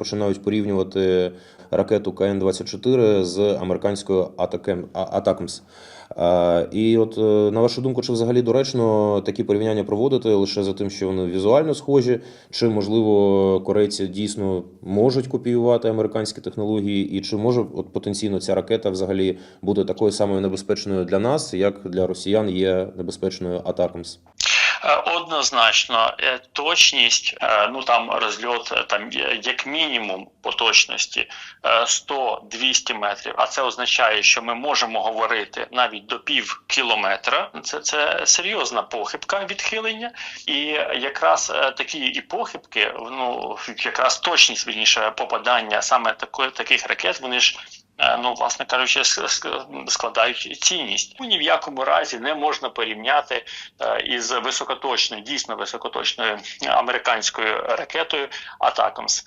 починають порівнювати ракету КН-24 з американською. Е, І от е, на вашу думку, чи взагалі доречно такі порівняння проводити лише за тим, що вони візуально схожі, чи можливо корейці дійсно можуть копіювати американські технології, і чи може от потенційно ця ракета взагалі бути такою самою небезпечною для нас, як для росіян є небезпечною Атакмс? Е, Однозначно, е, точність, е, ну там розльот там як мінімум по точності е, 100-200 метрів. А це означає, що ми можемо говорити навіть до пів кілометра. Це, це серйозна похибка відхилення, і якраз такі і похибки, ну якраз точність вірніше попадання саме такої таких ракет, вони ж. Е, Ну, власне кажучи, складають цінність. Ну, ні в якому разі не можна порівняти е, із високоточною, дійсно високоточною американською ракетою Атакамс.